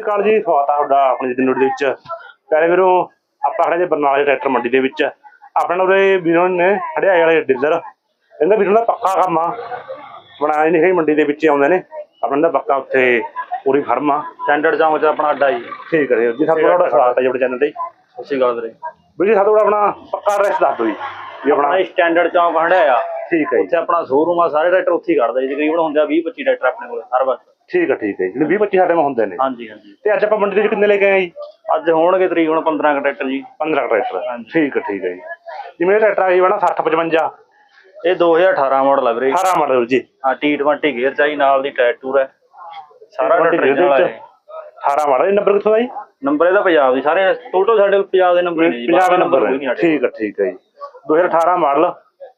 ਅਕਾਲ ਜੀ ਸਵਾਗਤ ਹੈ ਤੁਹਾਡਾ ਆਪਣੀ ਦਿਨੋੜ ਦੇ ਵਿੱਚ। ਪਹਿਲੇ ਵੀਰੋ ਆਪਾਂ ਖੜੇ ਜੇ ਬਰਨਾਲੇ ਟਰੈਕਟਰ ਮੰਡੀ ਦੇ ਵਿੱਚ। ਆਪਣੇ ਨਾਲ ਉਰੇ ਵੀਰੋ ਨੇ ਹੜਿਆਏ ਵਾਲੇ ਡੀਲਰ। ਇਹਦਾ ਵੀਰੋ ਦਾ ਪੱਕਾ ਕੰਮ ਆ। ਬਣਾਇਆ ਨਹੀਂ ਹੈ ਮੰਡੀ ਦੇ ਵਿੱਚ ਆਉਂਦੇ ਨੇ। ਆਪਣਾ ਦਾ ਪੱਕਾ ਉੱਥੇ ਪੂਰੀ ਫਰਮ ਆ। ਸਟੈਂਡਰਡ ਚੌਂਕ 'ਚ ਆਪਣਾ ਅੱਡਾ ਜੀ। ਠੀਕ ਹੈ ਜੀ ਸਭ ਤੋਂ ਤੁਹਾਡਾ ਸਵਾਗਤ ਹੈ ਜੀ ਆਪਣੇ ਚੈਨਲ ਤੇ। ਸਤਿ ਸ਼੍ਰੀ ਅਕਾਲ ਵੀਰੇ। ਵੀਰ ਜੀ ਸਭ ਤੋਂ ਆਪਣਾ ਪੱਕਾ ਐਡਰੈਸ ਦੱਸ ਦਿਓ ਜੀ ਜੀ ਆਪਣਾ ਸਟੈਂਡਰਡ ਚੌਂਕ ਹੰਡਿਆ ਠੀਕ ਹੈ ਜੀ। ਉੱਥੇ ਆਪਣਾ ਸ਼ੋਰੂਮ ਆ ਸਾਰੇ ਟਰੈਕਟਰ ਉੱਥੇ ਹੀ ਕੱਢਦੇ ਜੀ। ਤਕਰੀਬਨ ਹੁੰਦੇ ਆ 20 25 ਟਰੈਕਟਰ ਆਪਣੇ ਕੋਲ ਹਰ ਵਕਤ। ਠੀਕ ਹੈ ਠੀਕ ਹੈ ਜੀ। 20 25 ਸਾਡੇ ਮਾ ਹੁੰਦੇ ਨੇ। ਹਾਂਜੀ ਹਾਂਜੀ। ਤੇ ਅੱਜ ਆਪਾਂ ਮੰਡੀ ਦੇ ਵਿੱਚ ਕਿੰਨੇ ਲੈ ਕੇ ਆਏ ਜੀ? ਅੱਜ ਹੋਣਗੇ ਤਕਰੀਬਨ 15 ਕੁ ਟਰੈਕਟਰ ਜੀ। 15 ਟਰੈਕਟਰ। ਠੀਕ ਹੈ ਠੀਕ ਹੈ ਜੀ। ਜਿਵੇਂ ਇਹ ਟਰੈਕਟਰ ਆ ਜੀ ਬਣਾ 60 55 ਇਹ 2018 ਮਾਡਲ ਆ ਵੀਰੇ 18 ਮਾਡਲ ਜੀ। ਹਾਂ T20 ਗੇਅਰ ਚਾਹੀ ਨਾਲ ਦੀ ਟਾਇਰ ਟੂਰ ਹੈ। ਸਾਰਾ T20 ਟਰੈਕਟਰ ਵਿੱਚ 18 ਮਾਡਲ ਇਹ ਨੰਬਰ ਕਿੱਥੋਂ ਦਾ ਜੀ? ਨੰਬਰ ਇਹਦਾ ਪੰਜਾਬ ਦੀ। ਸਾਰੇ ਟੋਟਲ ਸਾਡੇ ਕੋਲ ਪੰਜਾਬ ਦੇ ਨੰਬਰ ਨੇ ਪੰਜਾਬ ਦਾ ਨੰਬਰ ਠੀਕ ਹੈ ਠੀਕ ਹੈ ਜੀ। 2018 ਮਾਡਲ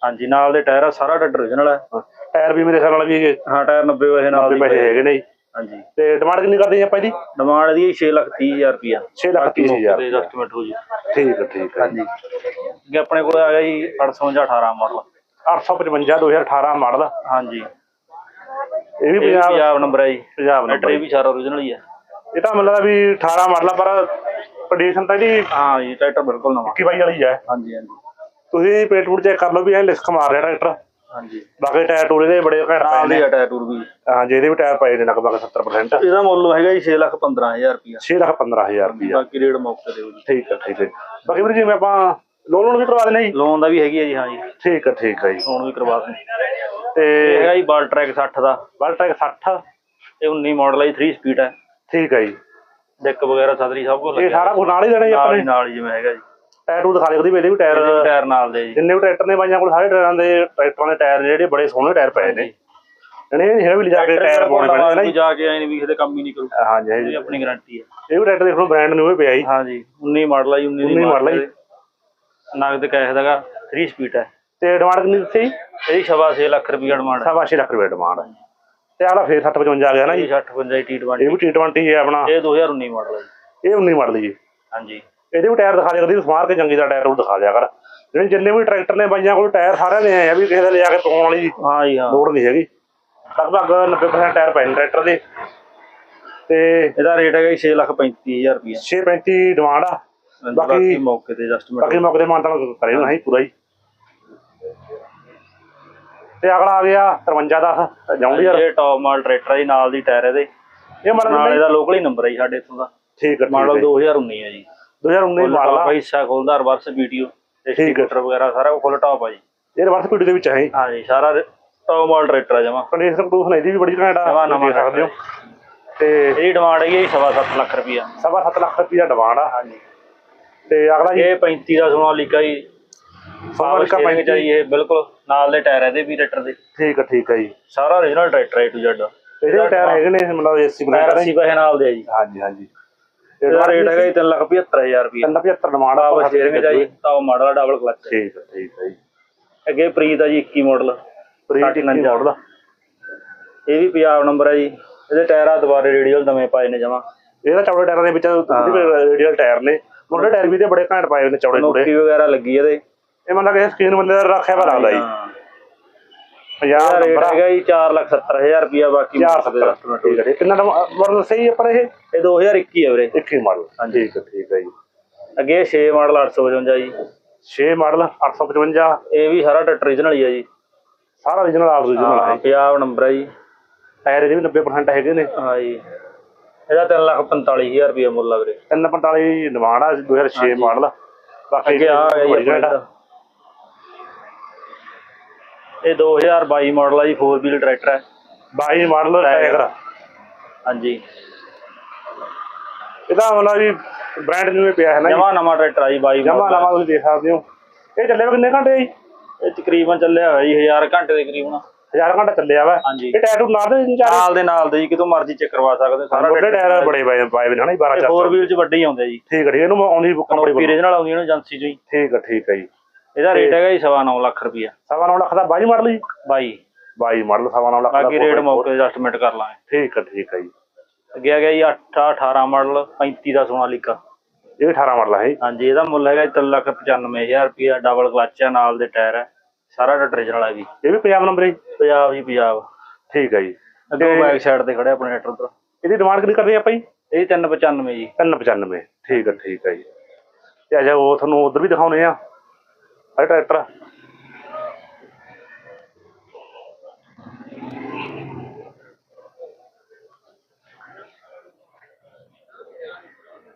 ਹਾਂਜੀ ਨਾਲ ਦੇ ਟਾਇਰ ਆ ਸਾਰਾ ਟਰੈਕਟਰ original ਹੈ। ਟਾਇਰ ਵੀ ਮੇਰੇ ਨਾਲ ਵੀ ਹਾਂ ਟਾਇਰ 90 ਵਜੇ ਨਾਲ 90 ਦੀ ਪੈਸੇ ਹੈਗੇ ਨੇ ਜੀ। ਹਾਂਜੀ। ਤੇ ਡਿਮਾਂਡ ਕਿੰਨੀ ਕਰਦੇ ਜੀ ਆਪਾਂ ਇਹਦੀ? ਡਿਮਾਂਡ ਇਹਦੀ 6 ਲੱਖ 30 ਹਜ਼ਾਰ ਰੁਪਿਆ 6 ਲੱਖ 30 ਹਜ਼ਾਰ। ਦੇ ਐਸਟੀਮੇਟ ਹੋ ਜੀ। ਠੀਕ ਹੈ ਠੀਕ ਹੈ ਹਾਂਜੀ। ਆਪਣੇ ਕੋਲ ਆ ਗਿਆ ਜੀ 855 18 ਮਾਡਲ 855 2018 ਮਾਡਲ ਹਾਂਜੀ। ਇਹ ਵੀ ਇਹ ਪੰਜਾਬ ਨੰਬਰ ਹੈ ਜੀ। ਪੰਜਾਬ ਨੰਬਰ ਇਹ ਵੀ ਸਾਰਾ origignal ਹੀ ਹੈ ਇਹ ਤਾਂ ਮੈਨੂੰ ਲੱਗਦਾ ਵੀ 18 ਮਾਡਲ ਪਰ ਕੰਡੀਸ਼ਨ ਤਾਂ ਇਹਦੀ ਹਾਂ ਜੀ ਟਰੈਕਟਰ ਬਿਲਕੁਲ ਨਵਾਂ। 21 ਵਾਲੀ ਹੈ ਹਾਂਜੀ ਹਾਂਜੀ। ਤੁਸੀਂ ਪੇਟ ਪੂਟ ਚੈੱਕ ਕਰ ਲਓ ਵੀ ਇਹ ਲਿਸਕ ਮਾਰ ਰਿਹਾ ਟਰੈਕਟਰ। ਹਾਂਜੀ। ਬਾਕੀ ਟਾਇਰ ਟੂਰ ਇਹਦੇ ਬੜੇ ਘੈਂਟ ਪਏ ਨਾਲ ਨੇ ਦੀ ਟਾਇਰ ਟੂਰ ਵੀ। ਹਾਂ ਜਿਹਦੇ ਵੀ ਟਾਇਰ ਪਏ ਨੇ ਲਗਭਗ 70% ਇਹਦਾ ਮੁੱਲ ਹੈਗਾ ਜੀ 6 ਲੱਖ 15000 ਰੁਪਿਆ 6 ਲੱਖ 15000 ਰੁਪਇਆ। ਬਾਕੀ ਰੇਟ ਮੌਕੇ ਜੀ। ਠੀਕ ਹੈ ਠੀਕ ਹੈ ਬਾਕੀ ਵੀਰ ਜਿਵੇਂ ਆਪਾਂ ਲੋਨ ਲੋਨ ਵੀ ਕਰਵਾ ਦਿੰਦੇ ਜੀ? ਲੋਨ ਦਾ ਵੀ ਹੈਗੀ ਹੈ ਜੀ ਹਾਂ ਜੀ। ਠੀਕ ਹੈ ਠੀਕ ਹੈ ਜੀ। ਲੋਨ ਵੀ ਕਰਵਾ ਦਿੰਦੇ ਤੇ ਇਹ ਹੈਗਾ ਜੀ ਬਾਲ ਟਰੈਕ 60 ਦਾ। ਬਲਟੈਕ 60 ਇਹ 19 ਮਾਡਲ ਹੈ ਜੀ 3 ਸਪੀਡ ਹੈ ਠੀਕ ਹੈ ਜੀ। ਡੈਕ ਵਗੈਰਾ ਸਦਰੀ ਸਭ ਕੁਝ ਇਹ ਸਾਰਾ ਕੁਝ ਨਾਲ ਹੀ ਦੇਣਾ ਜੀ ਨਾਲ ਹੀ ਆਪਣੇ ਨਾਲ ਹੀ ਜਿਵੇਂ ਹੈਗਾ ਜੀ। ਟਾਇਰ ਦਿਖਾ ਦੇ ਉਹਦੀ ਵੀ ਟਾਇਰ ਟਾਇਰ ਨਾਲ ਦੇ ਜੀ। ਜਿੰਨੇ ਵੀ ਟਰੈਕਟਰ ਨੇ ਬਾਈਆਂ ਕੋਲ ਸਾਰੇ ਟਾਇਰਾਂ ਦੇ ਟਰੈਕਟਰਾਂ ਦੇ ਟਾਇਰ ਜਿਹੜੇ ਬੜੇ ਸੋਹਣੇ ਟਾਇਰ ਪਏ ਨੇ। ਇਹਨੇ ਇਹ ਨਹੀਂ ਹੈਗਾ ਵੀ ਲਿਜਾ ਕੇ ਟਾਇਰ ਪਾਉਣੇ ਪੈਣੇ ਨੇ ਜੀ। ਕੇ ਆਏ ਨਹੀਂ ਵੀ ਕਿਤੇ ਕੰਮ ਹੀ ਨਹੀਂ ਕਰੂ। ਹਾਂਜੀ ਇਹ ਆਪਣੀ ਗਾਰੰਟੀ ਹੈ ਇਹ ਵੀ ਟਰੈਕਟਰ ਦੇਖੋ ਬ੍ਰਾਂਡ ਨਿਊ ਹੀ ਪਿਆ ਜੀ। ਹਾਂਜੀ 19 ਮਾਡਲ ਹੈ ਜੀ 19 ਦੀ 19 ਮਾਡਲ ਹੈ। ਨਗਦ ਕੈਸ਼ ਦਾਗਾ 3 ਸਪੀਡ ਹੈ ਤੇ ਡਿਮਾਂਡ ਕਿੰਨੀ ਦਿੱਤੀ ਇਹਦੀ ਸਵਾ 6 ਲੱਖ ਰੁਪਏ ਡਿਮਾਂਡ ਹੈ ਸਵਾ ਛੇ ਲੱਖ ਰੁਪਏ ਡਿਮਾਂਡ ਤੇ ਆਲਾ ਫੇਰ 755 ਆ ਗਿਆ ਨਾ ਜੀ। ਇਹ 60 55 T20 ਇਹ ਵੀ T20 ਹੈ ਆਪਣਾ। ਇਹ 2019 ਮਾਡਲ ਹੈ ਇਹ 19 ਮਾਡਲ ਜੀ। ਹਾਂਜੀ। ਇਹਦੇ ਵੀ ਟਾਇਰ ਦਿਖਾ ਦਿਆ ਕਰਦੀ ਸਮਾਰ ਕੇ ਚੰਗੀ ਦਾ ਟਾਇਰ ਉਹ ਦਿਖਾ ਦਿਆ ਕਰ। ਜਿਹੜੇ ਜਿੰਨੇ ਵੀ ਟਰੈਕਟਰ ਨੇ ਬਾਈਆਂ ਕੋਲ ਟਾਇਰ ਸਾਰਿਆਂ ਦੇ ਆਏ ਆ ਵੀ ਕਿਸੇ ਦਾ ਲਿਜਾ ਕੇ ਪਾਉਣ ਵਾਲੀ ਹਾਂ ਜੀ ਹਾਂ। ਲੋੜ ਨਹੀਂ ਹੈਗੀ। ਲਗਭਗ 90% ਟਾਇਰ ਨੇ ਟਰੈਕਟਰ ਦੇ। ਤੇ ਇਹਦਾ ਰੇਟ ਹੈਗਾ ਜੀ 6 ਲੱਖ 35000 ਰੁਪਏ 635 ਡਿਮਾਂਡ ਆ। ਬਾਕੀ- ਮੌਕੇ ਤੇ ਐਡਜਸਟਮੈਂਟ ਬਾਕੀ ਮੌਕੇ ਤੇ ਮਾਨਤਾ ਕਰੇ ਨਾ ਹੀ ਪੂਰਾ ਹੀ। ਤੇ ਅਗਲਾ ਆ ਗਿਆ 5310 ਜਾਉਂਦੀ ਯਾਰ। ਇਹ ਟੌਪ ਮਾਡਲ ਟਰੈਕਟਰ ਹੈ ਜੀ ਨਾਲ ਦੀ ਟਾਇਰ ਇਹਦੇ। ਇਹ ਮਾਡਲ ਨਾਲ ਇਹਦਾ ਲੋਕਲ ਹੀ ਨੰਬਰ ਹੈ ਜੀ ਸਾਡੇ ਇੱਥੋਂ ਦਾ। ਠੀਕ ਹੈ ਮਾਡਲ ਠੀਕ ਹੈ 2019 ਹੈ ਜੀ। 2019 ਮਾਡਲ ਆ। ਹਿੱਸਾ ਖੋਲਦਾ ਰਿਵਰਸ ਵੀਡੀਓ ਤੇ ਹੈ। ਸਟੀਕਰ ਵਗੈਰਾ ਸਾਰਾ ਫੁੱਲ ਟੌਪ ਆ ਜੀ। ਇਹ ਰਿਵਰਸ ਪੀਡੀ ਦੇ ਵਿੱਚ ਹੈ ਹਾਂ ਜੀ ਸਾਰਾ ਟੌਪ ਮਾਡਲ ਟਰੈਕਟਰ ਹੈ ਜਮਾ। ਕੰਡੀਸ਼ਨ ਕੰਡੂਸ਼ਨ ਇਹਦੀ ਵੀ ਬੜੀ ਘੈਂਟ ਆ। ਨਵਾਂ- ਸਕਦੇ ਹੋ। ਤੇ ਇਹਦੀ ਡਿਮਾਂਡ ਹੈਗੀ ਸਵਾ ਸੱਤ ਲੱਖ ਰੁਪਇਆ ਸਵਾ ਸੱਤ ਲੱਖ ਰੁਪਈਆ ਡਿਮਾਂਡ ਆ। ਹਾਂਜੀ ਤੇ ਅਗਲਾ ਜੀ ਇਹ 35 ਦਾ ਸੋਨਾਲੀਕਾ ਜੀ। ਸੋਨਾਲੀਕਾ ਪਾਵਰ 35 ਚਾਹੀਏ ਇਹ ਬਿਲਕੁਲ ਨਾਲ ਦੇ ਟਾਇਰ ਇਹਦੇ ਵੀ ਟਰੈਕਟਰ ਦੇ। ਠੀਕ ਹੈ ਠੀਕ ਹੈ ਜੀ। ਸਾਰਾ origignal ਟਰੈਕਟਰ ਹੈ ਟੂ ਜ਼ੈਡ ਇਹਦੇ ਟਾਇਰ ਹੈਗੇ ਨੇ ਮਤਲਬ ਏਸੀ ਬਣਾ 80 ਪੈਸੇ ਨਾਲ ਦੇ ਆ ਜੀ। ਹਾਂਜੀ ਹਾਂਜੀ। ਇਹਦਾ ਰੇਟ ਹੈਗਾ ਜੀ 3 ਲੱਖ 75000 ਰੁਪਇਆ 75 ਡਿਮਾਂਡ ਆ ਪਾਵਰ ਸਟੀਅਰਿੰਗ ਹੈ। ਜੀ ਤਾਂ ਮਾਡਲ ਡਬਲ ਕਲਚ ਠੀਕ ਹੈ ਠੀਕ ਹੈ ਜੀ। ਅੱਗੇ ਪ੍ਰੀਤ ਆ ਜੀ 21 ਮਾਡਲ ਪ੍ਰੀਤ ਇੰਨਾ ਮਾਡਲ ਦਾ ਇਹ ਵੀ ਪੰਜਾਬ ਨੰਬਰ ਹੈ ਜੀ। ਇਹਦੇ ਟਾਇਰ ਦੁਬਾਰੇ ਰੇਡੀਅਲ ਦਵੇਂ ਪਾਏ ਨੇ ਜਮਾ। ਇਹਦਾ ਚੌੜੇ ਟਾਇਰਾਂ ਦੇ ਵਿੱਚ ਰੇਡੀਅਲ ਟਾਇਰ ਨੇ। ਮੋਟੇ ਟਾਇਰ ਵੀ ਤੇ ਬੜੇ ਘੈਂਟ ਪਾਏ ਨੇ ਚੌੜੇ ਚੌੜੇ। ਨੋਕੀ ਵਗੈਰਾ ਲੱਗੀ ਇਹਦੇ। ਇਹ ਮੰਨ ਲਾ ਕਿ ਸਕਰੀਨ ਬੰਦੇ ਦਾ ਰੱਖਿਆ ਵਾ ਲੱਗਦਾ ਜੀ। 50 ਇਹਦਾ ਰੇਟ ਨੰਬਰ ਹੈਗਾ ਜੀ 4 ਲੱਖ 70000 ਰੁਪਇਆ ਬਾਕੀ 470 ਠੀਕ ਹੈ ਜੀ। ਕਿੰਨਾ ਮਾਡਲ ਸਹੀ ਹੈ ਪਰ ਇਹ? ਇਹ 2021 ਹੈ ਵੀਰੇ। 21 ਮਾਡਲ। ਠੀਕ ਹੈ ਠੀਕ ਹੈ ਜੀ। ਅੱਗੇ 6 ਮਾਡਲ 855 ਜੀ। 6 ਮਾਡਲ 855 ਇਹ ਵੀ ਸਾਰਾ origignal ਹੀ ਹੈ ਜੀ। ਸਾਰਾ origignal ਆਪ origignal ਹਾਂ ਹੈ। ਪੰਜਾਬ ਨੰਬਰ ਹੈ ਜੀ। ਟਾਇਰ ਇਹਦੇ ਵੀ 90% ਹੈਗੇ ਨੇ। ਹਾਂ ਜੀ। ਇਹਦਾ 3 ਲੱਖ 45000 ਰੁਪਇਆ ਮੁੱਲ ਆ ਵੀਰੇ। 345 ਡਿਮਾਂਡ ਆ 2006 ਮਾਡਲ। ਬਾਕੀ ਅੱਗੇ ਆ ਗਿਆ ਜੀ original ਆਪਣਾ ਇਹ 2022 ਮਾਡਲ ਆ ਜੀ 4 ਵੀਲ ਟਰੈਕਟਰ ਹੈ 22 ਮਾਡਲ ਟਾਇਰ ਹਾਂਜੀ। ਇਹਦਾ ਮਤਲਬ ਵੀ ਬ੍ਰਾਂਡ ਨਿਊ ਹੀ ਪਿਆ ਹੈ ਨਾ ਜੀ। ਜਮਾ ਨਵਾਂ ਟਰੈਕਟਰ ਆ ਜੀ 22 ਜਮਾ। ਨਵਾਂ ਤੁਸੀਂ ਦੇਖ ਸਕਦੇ ਹੋ। ਇਹ ਚੱਲਿਆ ਵਾ ਕਿੰਨੇ ਘੰਟੇ ਜੀ? ਇਹ ਤਕਰੀਬਨ ਚੱਲਿਆ ਹੋਇਆ ਜੀ 1000 ਘੰਟੇ ਦੇ ਕਰੀਬਨ ਹਜ਼ਾਰ ਘੰਟਾ ਚੱਲਿਆ ਵਾ। ਹਾਂਜੀ। ਇਹ ਟਾਇਰ ਟੂਰ ਨਾਲ ਦੇ ਨਹੀਂ ਚਾਰੇ? ਨਾਲ ਦੇ ਨਾਲ ਦੇ ਜੀ ਕਿਤੋਂ ਮਰਜ਼ੀ ਚੈੱਕ ਕਰਵਾ ਸਕਦੇ ਹੋ ਸਾਰਾ ਟਾਇਰ ਬੜੇ ਪਏ ਪਾਏ ਨੇ ਹਨਾ 12 4 ਚਾਰ ਵੀਲ ਚ ਵੱਡੇ ਹੀ ਆਉਂਦੇ ਆ ਜੀ। ਠੀਕ ਹੈ ਜੀ ਇਹਨੂੰ ਆਉਂਦੀ ਕੰਪਨੀ ਕੰਪਨੀ origignal ਆਉਂਦੀ ਇਹਨੂੰ ਏਜੰਸੀ ਚੋਂ ਹੀ ਠੀਕ ਹੈ ਠੀਕ ਹੈ ਜੀ। ਇਹਦਾ ਰੇਟ ਹੈਗਾ ਜੀ 9.5 ਲੱਖ ਰੁਪਇਆ ਸਵਾ ਨੌ ਲੱਖ ਦਾ 22 ਮਾਡਲ ਜੀ? 22 22 ਮਾਡਲ ਸਵਾ ਨੌ ਲੱਖ ਦਾ ਬਾਕੀ ਰੇਟ ਮੌਕੇ ਤੇ ਐਡਜਸਟਮੈਂਟ ਕਰ ਲਾਂਗੇ। ਠੀਕ ਹੈ ਠੀਕ ਹੈ ਜੀ। ਅੱਗੇ ਆ ਗਿਆ ਜੀ 8 18 ਮਾਡਲ 35 ਦਾ ਸੋਨਾਲੀਕਾ ਇਹ ਵੀ 18 ਮਾਡਲ ਹੈ ਜੀ। ਹਾਂਜੀ ਇਹਦਾ ਮੁੱਲ ਹੈਗਾ 395000 ਰੁਪਇਆ ਡਬਲ ਕਲਚ ਹੈ ਨਾਲ ਦੇ ਟਾਇਰ ਹੈ ਸਾਰਾ origignal ਹੈ ਜੀ ਇਹ ਵੀ ਪੰਜਾਬ ਨੰਬਰ ਹੈ ਜੀ? ਪੰਜਾਬ ਜੀ ਪੰਜਾਬ। ਠੀਕ ਹੈ ਜੀ। ਅੱਗੇ ਬੈਕ ਸਾਈਡ ਤੇ ਖੜਿਆ ਆਪਣੇ ਟਰੈਕਟਰ ਉੱਧਰ। ਇਹਦੀ ਡਿਮਾਂਡ ਕਿੰਨੀ ਕਰਦੇ ਆਪਾਂ ਜੀ? ਇਹ 395 ਜੀ। 395 ਠੀਕ ਹੈ ਠੀਕ ਹੈ ਜੀ। ਤੇ ਆ ਜਾ ਉਹ ਤੁਹਾਨੂੰ ਉਧਰ ਵੀ ਦਿਖਾਉਣੇ ਆ। ਇਹ ਟਰੈਕਟਰ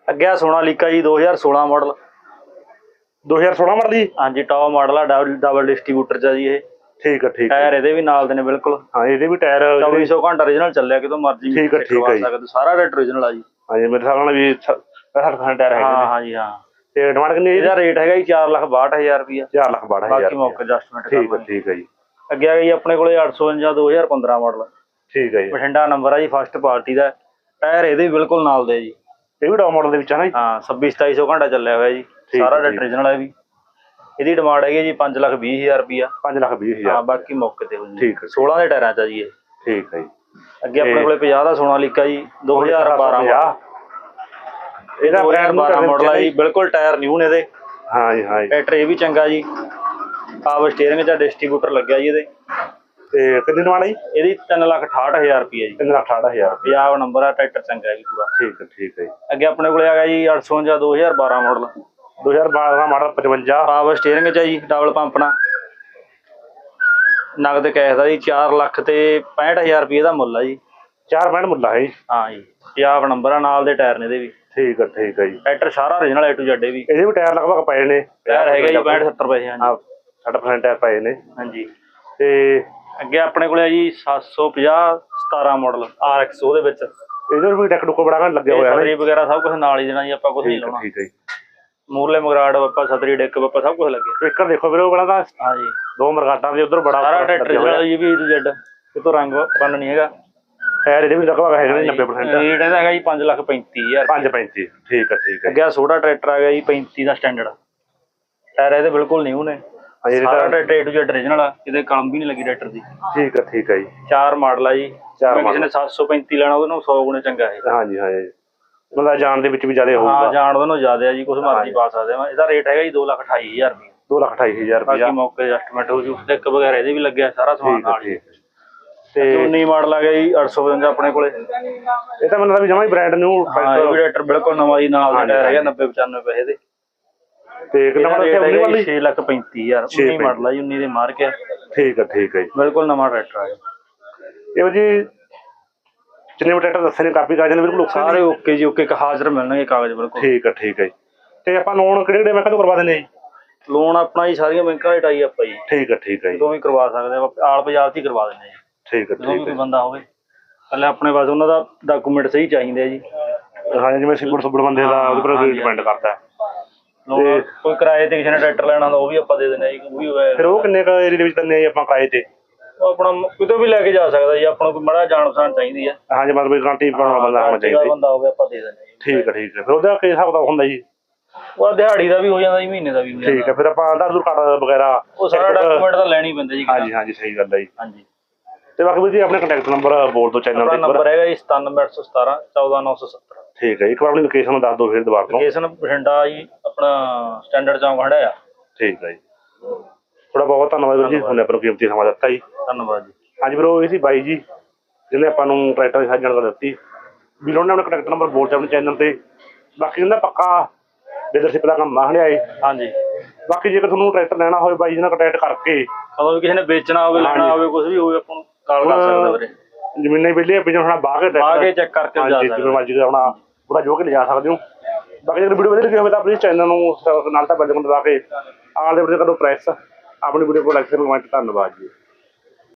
ਅੱਗੇ ਆ ਸੋਨਾਲੀਕਾ ਜੀ 2016 ਮਾਡਲ 2016 ਮਾਡਲ ਜੀ? ਹਾਂਜੀ ਟੌਪ ਮਾਡਲ ਆ ਡਬਲ ਡਬਲ ਡਿਸਟ੍ਰੀਬਿਊਟਰ ਚ ਆ ਜੀ ਇਹ। ਠੀਕ ਹੈ ਠੀਕ ਹੈ ਟਾਇਰ ਇਹਦੇ ਵੀ ਨਾਲ ਦੇ ਨੇ ਬਿਲਕੁਲ। ਹਾਂ ਇਹਦੇ ਵੀ ਟਾਇਰ 2400 ਘੰਟਾ origignal ਚੱਲਿਆ ਕਿਤੋਂ ਮਰਜ਼ੀ ਠੀਕ fit ਠੀਕ ਹੈ ਕਰਵਾ ਜੀ। ਸਕਦੇ ਹੋ। ਸਾਰਾ ਰੇਟ origignal ਆ ਜੀ। ਹਾਂਜੀ ਮੇਰੇ ਹਿਸਾਬ ਨਾਲ ਵੀ 60 ਟਾਇਰ ਹਾਂ ਹੈਗੇ ਹਾਂ ਜੀ ਹਾਂ। ਨੇ ਤੇ ਡਿਮਾਂਡ ਕਿੰਨੀ ਹੈ ਇਹਦਾ ਰੇਟ ਹੈਗਾ ਜੀ 462000 ਰੁਪਇਆ 4 ਲੱਖ 62000 ਬਾਕੀ ਮੌਕੇ ਐਡਜਸਟਮੈਂਟ ਠੀਕ ਹੈ ਠੀਕ ਹੈ ਜੀ। ਅੱਗੇ ਆ ਗਈ ਆਪਣੇ ਕੋਲੇ 855 2015 ਮਾਡਲ ਠੀਕ ਹੈ ਜੀ। ਬਠਿੰਡਾ ਨੰਬਰ ਆ ਜੀ ਫਸਟ ਪਾਰਟੀ ਦਾ। ਟਾਇਰ ਇਹਦੇ ਬਿਲਕੁਲ ਨਾਲ ਦੇ ਜੀ। ਇਹ ਵੀ ਡਾਊਨ ਮਾਡਲ ਦੇ ਵਿੱਚ ਹੈ ਨਾ ਜੀ? ਹਾਂ 26 2700 ਘੰਟਾ ਚੱਲਿਆ ਹੋਇਆ ਜੀ। ਸਾਰਾ ਹੈ, origignal ਹੈ ਵੀ। ਇਹਦੀ ਡਿਮਾਂਡ ਹੈਗੀ ਜੀ 520000 ਰੁਪਇਆ 5 ਲੱਖ 20 ਹਾਂ ਹਜ਼ਾਰ ਬਾਕੀ ਮੌਕੇ ਤੇ ਹੋ ਜੀ। ਠੀਕ ਹੈ, 16 ਦੇ ਟਾਇਰਾਂ ਚ ਆ ਜੀ ਇਹ। ਠੀਕ ਹੈ ਜੀ। ਅੱਗੇ ਆਪਣੇ ਕੋਲੇ 50 ਦਾ ਸੋਨਾਲੀਕਾ ਜੀ 2012 ਮਾਡਲ ਇਹਦਾ ਬ੍ਰਾਂਡ 2012 ਮਾਡਲ ਆ ਜੀ ਬਿਲਕੁਲ ਟਾਇਰ ਨਿਊ ਨੇ ਇਹਦੇ। ਹਾਂ ਜੀ ਹਾਂ ਜੀ ਟਰੈਕਟਰ ਇਹ ਵੀ ਚੰਗਾ ਜੀ। ਪਾਵਰ ਸਟੀਅਰਿੰਗ ਜਾਂ ਡਿਸਟ੍ਰੀਬਿਊਟਰ ਲੱਗਿਆ ਜੀ ਇਹਦੇ। ਤੇ ਕਿੰਨੀ ਡਿਮਾਂਡ ਹੈ ਜੀ? ਇਹਦੀ 368000 ਰੁਪਏ ਜੀ। 3 ਲੱਖ 68000 ਪੰਜਾਬ ਨੰਬਰ ਆ ਟਰੈਕਟਰ ਚੰਗਾ ਜੀ ਪੂਰਾ। ਠੀਕ ਹੈ ਠੀਕ ਹੈ ਜੀ। ਅੱਗੇ ਆਪਣੇ ਕੋਲੇ ਆ ਗਿਆ ਜੀ 855 2012 ਮਾਡਲ 2012 ਮਾਡਲ 55 ਪਾਵਰ ਸਟੀਅਰਿੰਗ ਚ ਆ ਜੀ ਡਬਲ ਪੰਪ ਨਾਲ। ਨਗਦ ਕੈਸ਼ ਦਾ ਜੀ 4 ਲੱਖ ਤੇ 65000 ਰੁਪਏ ਦਾ ਮੁੱਲ ਆ ਜੀ। 4 ਮਿੰਟ ਮੁੱਲਾ ਹੈ ਜੀ। ਹਾਂ ਜੀ ਪੰਜਾਬ ਨੰਬਰ ਆ ਨਾਲ ਦੇ ਟਾਇਰ ਨੇ ਇਹਦੇ ਵੀ। ਠੀਕ ਹੈ ਠੀਕ ਹੈ ਜੀ। ਟਰੈਕਟਰ ਸਾਰਾ origignal A to Z ਵੀ। ਇਹਦੇ ਵੀ ਟਾਇਰ ਲਗਭਗ ਪਏ ਨੇ। ਟਾਇਰ ਹੈਗਾ ਜੀ 65 70 ਪੈਸੇ ਹਾਂ ਜੀ ਹਾਂ 60% ਟਾਇਰ ਪਏ ਨੇ। ਹਾਂਜੀ। ਤੇ ਅੱਗੇ ਆਪਣੇ ਕੋਲੇ ਆ ਜੀ 750 17 ਮਾਡਲ RX ਉਹਦੇ ਵਿੱਚ। ਇਹਦੇ ਵੀ ਟੈਕ ਟੁੱਕ ਬੜਾ ਘੰਟ ਲੱਗਿਆ ਹੋਇਆ ਹੈ ਸਤਰੀ ਵਗੈਰਾ ਸਭ ਕੁਝ ਨਾਲ ਹੀ ਦੇਣਾ ਜੀ ਆਪਾਂ ਕੁਝ ਨਹੀਂ ਲਾਉਣਾ। ਠੀਕ ਹੈ ਜੀ। ਮੂਰਲੇ ਮਗਰਾੜ ਬੱਪਾ ਸਤਰੀ ਡਿੱਕ ਬੱਪਾ ਸਭ ਕੁਝ ਲੱਗੇ। ਸਪੀਕਰ ਦੇਖੋ ਵੀਰੋ ਬੜਾ ਤਾਂ ਹਾਂ ਜੀ ਦੋ ਮਰਗਾਟਾਂ ਦੇ ਉਧਰ ਬੜਾ ਸਾਰਾ ਟਰੈਕਟਰ। ਜਿਹੜਾ ਜੀ ਵੀ Z ਇਹ ਤੋਂ ਰੰਗ ਬੰਨ ਨਹੀਂ ਹੈਗਾ। ਟਾਇਰ ਇਹਦੇ ਵੀ ਲਗਭਗ ਹੈਗੇ ਨੇ 90% ਰੇਟ ਇਹਦਾ ਹੈਗਾ ਜੀ 5 ਲੱਖ 35000 535 ਠੀਕ ਹੈ ਠੀਕ ਹੈ। ਅੱਗੇ ਛੋਟਾ ਟਰੈਕਟਰ ਆ ਗਿਆ ਜੀ 35 ਦਾ ਸਟੈਂਡਰਡ। ਟਾਇਰ ਇਹਦੇ ਬਿਲਕੁਲ ਨਿਊ ਨੇ। ਸਾਰਾ tractor A to Z original ਆ ਇਹਦੇ ਕਲਮ ਵੀ ਨਹੀਂ ਲੱਗੀ ਟਰੈਕਟਰ ਦੀ। ਠੀਕ ਹੈ ਠੀਕ ਹੈ ਜੀ। ਚਾਰ ਮਾਡਲ ਆ ਜੀ। ਚਾਰ ਕਿਸੇ ਨੇ 735 ਲੈਣਾ ਉਹਦੇ ਨੂੰ 100 ਗੁਣੇ ਚੰਗਾ ਹੈ ਹਾਂਜੀ ਹਾਂਜੀ ਮਤਲਬ ਜਾਣ ਦੇ ਵਿੱਚ ਵੀ ਜ਼ਿਆਦਾ ਹਾਂ ਹੋਊਗਾ ਜਾਣ ਉਹਨੂੰ ਜ਼ਿਆਦਾ ਆ ਜੀ ਕੁਝ ਮਰਜ਼ੀ ਪਾ ਸਕਦੇ ਆ। ਇਹਦਾ ਰੇਟ ਹੈਗਾ ਜੀ 228000 ਰੁਪਏ 2 ਲੱਖ 28000 ਬਾਕੀ ਮੌਕੇ ਐਡਜਸਟਮੈਂਟ ਹੋ ਜੂ। ਡੈਕ ਵਗੈਰਾ ਇਹਦੇ ਵੀ ਲੱਗਿਆ ਸਾਰਾ ਸਮਾਨ ਹੈ ਨਾਲ ਹੀ। ਹੈ। ਤੇ 19 ਮਾਡਲ ਆ ਗਿਆ ਜੀ 855 ਆਪਣੇ ਕੋਲੇ। ਇਹ ਤਾਂ ਮੈਨੂੰ ਲੱਗਦਾ ਵੀ ਜਮਾ ਹੀ ਬ੍ਰਾਂਡ ਨਿਊ ਹਾਂ ਇਹ ਵੀ ਟਰੈਕਟਰ ਬਿਲਕੁਲ ਨਵਾਂ ਜੀ ਨਾਲ ਦਾ ਟਾਇਰ ਹੈਗਾ ਹਾਂਜੀ। 90 95 ਪੈਸੇ ਦੇ। ਤੇ ਕਿੰਨਾ ਮਾਡਲ ਤੇ ਹੈਗਾ ਵਾਲੀ। 6 ਲੱਖ 35000 ਛੇ 19 ਮਾਡਲ ਆ ਜੀ 19 ਦੇ ਮਾਰ ਕੇ ਠੀਕ ਹੈ ਠੀਕ ਹੈ ਜੀ। ਬਿਲਕੁਲ ਨਵਾਂ ਟਰੈਕਟਰ ਆ ਜੀ। ਇਹੋ ਜੀ ਜਿੰਨੇ ਟਰੈਕਟਰ ਦੱਸੇ ਨੇ ਕਾਪੀ ਕਾਗਜ਼ ਨੇ ਬਿਲਕੁਲ ਓਕੇ ਸਾਰੇ ਓਕੇ ਜੀ ਓਕੇ ਹਾਜ਼ਰ ਮਿਲਣਗੇ ਕਾਗਜ਼ ਬਿਲਕੁਲ। ਠੀਕ ਹੈ ਠੀਕ ਹੈ ਤੇ ਆਪਾਂ ਲੋਨ ਕਿਹੜੇ ਕਿਹੜੇ ਬੈਂਕਾਂ ਤੋਂ ਕਰਵਾ ਦਿੰਦੇ ਜੀ? ਲੋਨ ਆਪਣਾ ਜੀ ਸਾਰੀਆਂ ਬੈਂਕਾਂ ਦੇ ਟਾਈ ਆਪਾਂ ਜੀ। ਠੀਕ ਹੈ ਠੀਕ ਹੈ ਜੀ। ਜਦੋਂ ਵੀ ਕਰਵਾ ਸਕਦੇ ਆ ਆਲ ਪੰਜਾਬ 'ਚ ਹੀ ਕਰਵਾ ਦਿੰਦੇ ਆ ਜੀ। ਠੀਕ ਹੈ ਜਦੋਂ ਵੀ ਠੀਕ ਕੋਈ ਹੈ ਬੰਦਾ ਹੋਵੇ ਪਹਿਲੇ ਆਪਣੇ ਪਾਸ ਉਹਨਾਂ ਦਾ ਡਾਕੂਮੈਂਟ ਸਹੀ ਚਾਹੀਦੇ ਆ ਜੀ। ਹਾਂ ਜਿਵੇਂ ਸਿਬੜ ਸੁਬੜ ਬੰਦੇ ਦਾ ਉਹਦੇ ਪਰ ਹਾਂਜੀ, ਡਿਪੈਂਡ ਕਰਦਾ ਹੈ। ਕੋਈ ਕਿਰਾਏ ਤੇ ਕਿਸੇ ਨੇ ਟਰੈਕਟਰ ਲੈਣਾ ਉਹ ਵੀ ਆਪਾਂ ਦੇ ਦਿੰਦੇ ਆ ਜੀ ਉਹ ਵੀ ਹੋਇਆ। ਫਿਰ ਉਹ ਕਿੰਨੇ ਕ ਏਰੀਆ ਦੇ ਵਿੱਚ ਦਿੰਦੇ ਆ ਜੀ ਆਪਾਂ ਕਿਰਾਏ ਤੇ? ਉਹ ਆਪਣਾ ਮ- ਕਿਤੇ ਵੀ ਲੈ ਕੇ ਜਾ ਸਕਦਾ ਜੀ ਆਪਾਂ ਨੂੰ ਕੋਈ ਮੜਾ ਜਾਣ ਪਛਾਣ ਚਾਹੀਦੀ ਆ। ਹਾਂ ਜੀ ਮਤਲਬ ਗਾਰੰਟੀ ਪਾਉਣ ਬੰਦਾ ਹੋਣਾ ਚਾਹੀਦਾ ਬੰਦਾ ਹੋਵੇ ਆਪਾਂ ਦੇ ਦਿੰਦੇ ਆ ਜੀ। ਠੀਕ ਹੈ ਠੀਕ ਹੈ ਫਿਰ ਉਹਦਾ ਕੀ ਹਿਸਾਬ ਦਾ ਹੁੰਦਾ ਜੀ? ਉਹ ਦਿਹਾੜੀ ਦਾ ਵੀ ਹੋ ਜਾਂਦਾ ਜੀ ਮਹੀਨੇ ਦਾ ਵੀ ਹੋ ਠੀਕ ਜਾਂਦਾ। ਹੈ ਫਿਰ ਆਪਾਂ ਆਧਾਰ ਕਾਰਡ ਵਗੈਰਾ ਉਹ ਸਾਰਾ ਡਾਕੂਮੈਂਟ ਤਾਂ ਲੈਣੀ ਪੈਂਦਾ ਜੀ ਹਾਂਜੀ ਹਾਂਜੀ ਸਹੀ ਗੱਲ ਹੈ ਜੀ। ਹਾਂਜੀ। ਤੇ ਬਾਕੀ ਵੀਰ ਜੀ ਆਪਣੇ ਕੰਟੈਕਟ ਨੰਬਰ ਬੋਲ ਦਿਓ ਚੈਨਲ ਆਪਣਾ ਵਾਰ। ਨੰਬਰ ਹੈਗਾ ਜੀ 97817 14970 ਠੀਕ ਹੈ ਜੀ। ਇੱਕ ਵਾਰ ਆਪਣੀ ਲੋਕੇਸ਼ਨ ਦੱਸ ਦਿਓ ਫਿਰ ਦੁਬਾਰਾ ਤੋਂ। ਲੋਕੇਸ਼ਨ ਬਠਿੰਡਾ ਜੀ ਆਪਣਾ ਸਟੈਂਡਰਡ ਚੌਂਕ ਖੜਾ ਆ ਠੀਕ ਹੈ ਜੀ। ਥੋੜਾ ਬਹੁਤ ਧੰਨਵਾਦ ਵੀਰ ਜੀ ਤੁਹਾਨੂੰ ਆਪਣਾ ਕੀਮਤੀ ਸਮਾਂ ਦਿੱਤਾ ਜੀ। ਧੰਨਵਾਦ ਜੀ। ਹਾਂਜੀ ਬਰੋ ਇਹ ਸੀ ਬਾਈ ਜੀ ਜਿਹਨੇ ਆਪਾਂ ਨੂੰ ਟਰੈਕਟਰ ਦੀ ਸਾਰੀ ਜਾਣਕਾਰੀ ਦਿੱਤੀ। ਵੀਰੋਂ ਨੇ ਆਪਣਾ ਕੰਟੈਕਟ ਨੰਬਰ ਬੋਲ ਤੇ ਆਪਣੇ ਚੈਨਲ ਤੇ। ਬਾਕੀ ਕਹਿੰਦਾ ਪੱਕਾ ਡੀਲਰਸ਼ਿਪ ਦਾ ਕੰਮ ਆ ਹਲਿਆਏ ਹਾਂਜੀ। ਬਾਕੀ ਜੇਕਰ ਤੁਹਾਨੂੰ ਟਰੈਕਟਰ ਲੈਣਾ ਹੋਵੇ ਬਾਈ ਜੀ ਨਾਲ ਕੰਟੈਕਟ ਕਰਕੇ। ਕਦੋਂ ਵੀ ਕਿਸੇ ਨੇ ਵੇਚਣਾ ਹੋਵੇ ਲੈਣਾ ਹੋਵੇ ਕੁਝ ਵੀ ਹੋਵੇ ਆਪਾਂ ਨੂੰ। ਕਾਲ ਕਰ ਸਕਦਾ ਵੀਰੇ। ਜ਼ਮੀਨਾਂ ਹੀ ਵਿਹਲੇ ਆਪਣੀ ਹੁਣ ਬਾਹ ਕੇ ਆ ਕੇ ਚੈੱਕ ਕਰਕੇ ਜਾ ਹਾਂਜੀ ਜਿਵੇਂ ਮਰਜ਼ੀ ਆਪਣਾ ਪੂਰਾ ਜੋ ਕੇ ਲਿਜਾ ਸਕਦੇ ਹੋ। ਬਾਕੀ ਜੇਕਰ ਵੀਡੀਓ ਵਧੀਆ ਲੱਗੀ ਹੋਵੇ ਤਾਂ ਆਪਣੇ ਚੈਨਲ ਨੂੰ ਨਾਲ ਤਾਂ ਬੈਲ ਆਈਕਨ ਦਬਾ ਕੇ ਆਲ ਦੇ ਵੀਡੀਓ ਕਰੋ ਪ੍ਰੈਸ ਆਪਣੀ ਵੀਡੀਓ ਕੋਲ ਲਾਈਕ ਕਮੈਂਟ ਧੰਨਵਾਦ ਜੀ।